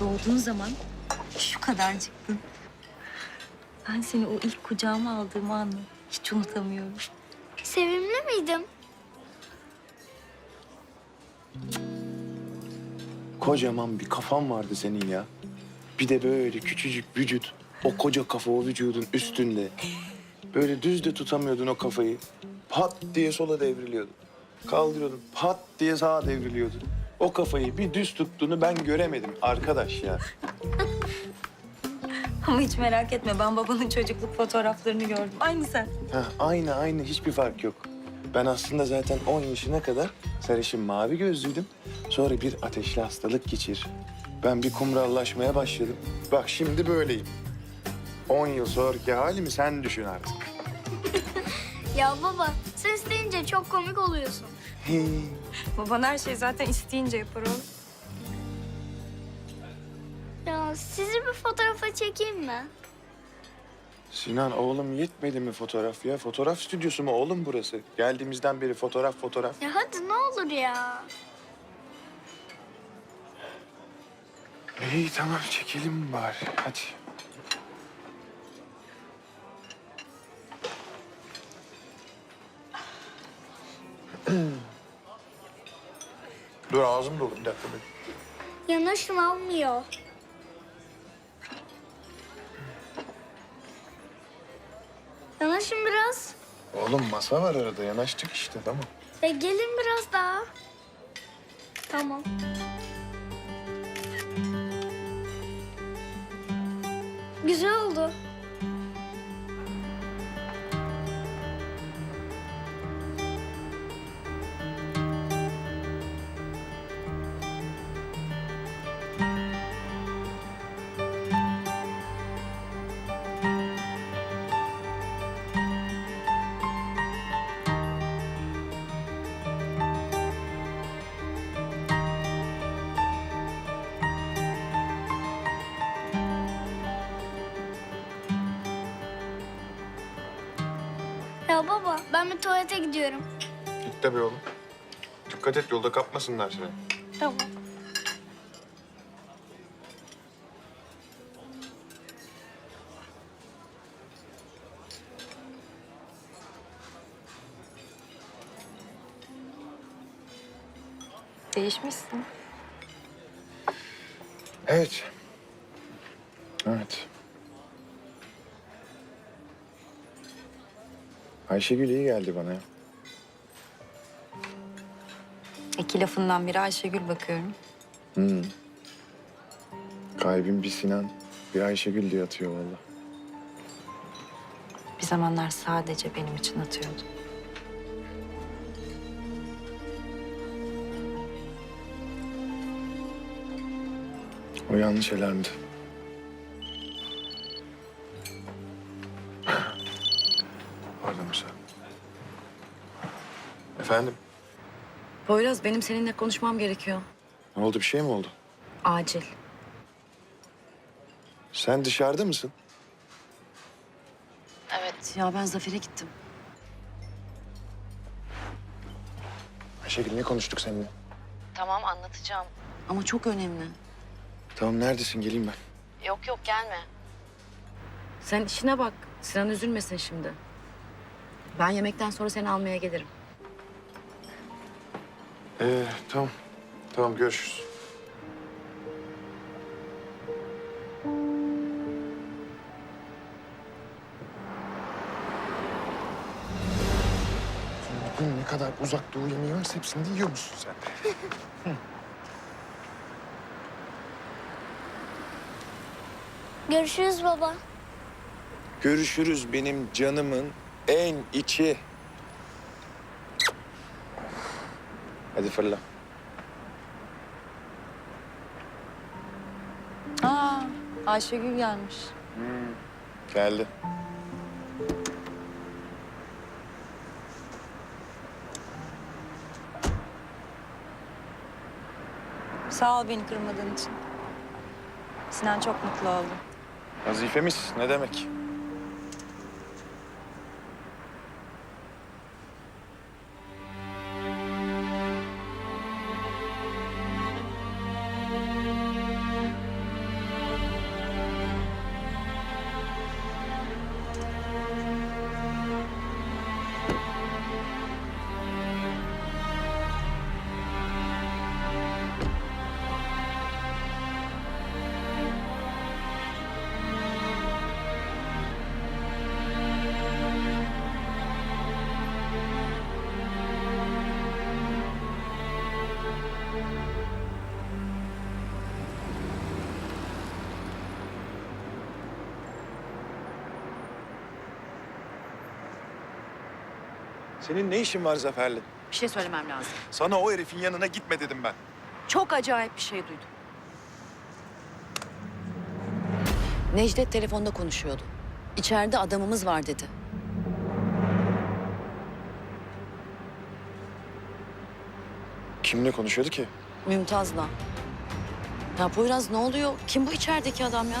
doğduğun zaman şu kadarcıktın. Ben seni o ilk kucağıma aldığım anı hiç unutamıyorum. Sevimli miydim? Kocaman bir kafan vardı senin ya. Bir de böyle küçücük vücut. O koca kafa o vücudun üstünde. Böyle düz de tutamıyordun o kafayı. Pat diye sola devriliyordun. Kaldırıyordun. Pat diye sağa devriliyordun. O kafayı bir düz tuttuğunu ben göremedim arkadaş ya. Ama hiç merak etme ben babanın çocukluk fotoğraflarını gördüm. Aynı sen. Heh, aynı aynı hiçbir fark yok. Ben aslında zaten 10 yaşına kadar sarışın mavi gözlüydüm. Sonra bir ateşli hastalık geçir. Ben bir kumrallaşmaya başladım. Bak şimdi böyleyim. 10 yıl sonraki halimi sen düşün artık. Ya baba sen isteyince çok komik oluyorsun. Baban her şeyi zaten isteyince yapar oğlum. Ya sizi bir fotoğrafa çekeyim mi? Sinan oğlum yetmedi mi fotoğraf ya? Fotoğraf stüdyosu mu oğlum burası? Geldiğimizden beri fotoğraf fotoğraf. Ya hadi ne olur ya. İyi tamam çekelim bari hadi. Dur ağzım dolu bir dakika. bir. Yanaşım almıyor. Yanaşın biraz. Oğlum masa var arada yanaştık işte tamam. E gelin biraz daha. Tamam. Güzel oldu. Ya baba ben bir tuvalete gidiyorum. Git tabii oğlum. Dikkat et yolda kapmasınlar seni. Tamam. Değişmişsin. Evet. Evet. Ayşegül iyi geldi bana. İki lafından biri Ayşegül bakıyorum. Hmm. Kalbim bir Sinan, bir Ayşegül diye atıyor vallahi. Bir zamanlar sadece benim için atıyordu. O yanlış alarmdı. Efendim? Poyraz benim seninle konuşmam gerekiyor. Ne oldu bir şey mi oldu? Acil. Sen dışarıda mısın? Evet. Ya ben Zafer'e gittim. Ayşegül ne konuştuk seninle? Tamam anlatacağım. Ama çok önemli. Tamam neredesin geleyim ben. Yok yok gelme. Sen işine bak. Sinan üzülmesin şimdi. Ben yemekten sonra seni almaya gelirim. Ee, tamam. Tamam görüşürüz. Bugün ne kadar uzak doğu yemeği varsa hepsini de yiyor musun sen? Görüşürüz baba. Görüşürüz benim canımın en içi. Hadi fırla. Aa, Ayşegül gelmiş. Geldi. Sağ ol beni kırmadığın için. Sinan çok mutlu oldu. Vazifemiz ne demek? Senin ne işin var Zafer'le? Bir şey söylemem lazım. Sana o herifin yanına gitme dedim ben. Çok acayip bir şey duydum. Necdet telefonda konuşuyordu. İçeride adamımız var dedi. Kimle konuşuyordu ki? Mümtaz'la. Ya Poyraz ne oluyor? Kim bu içerideki adam ya?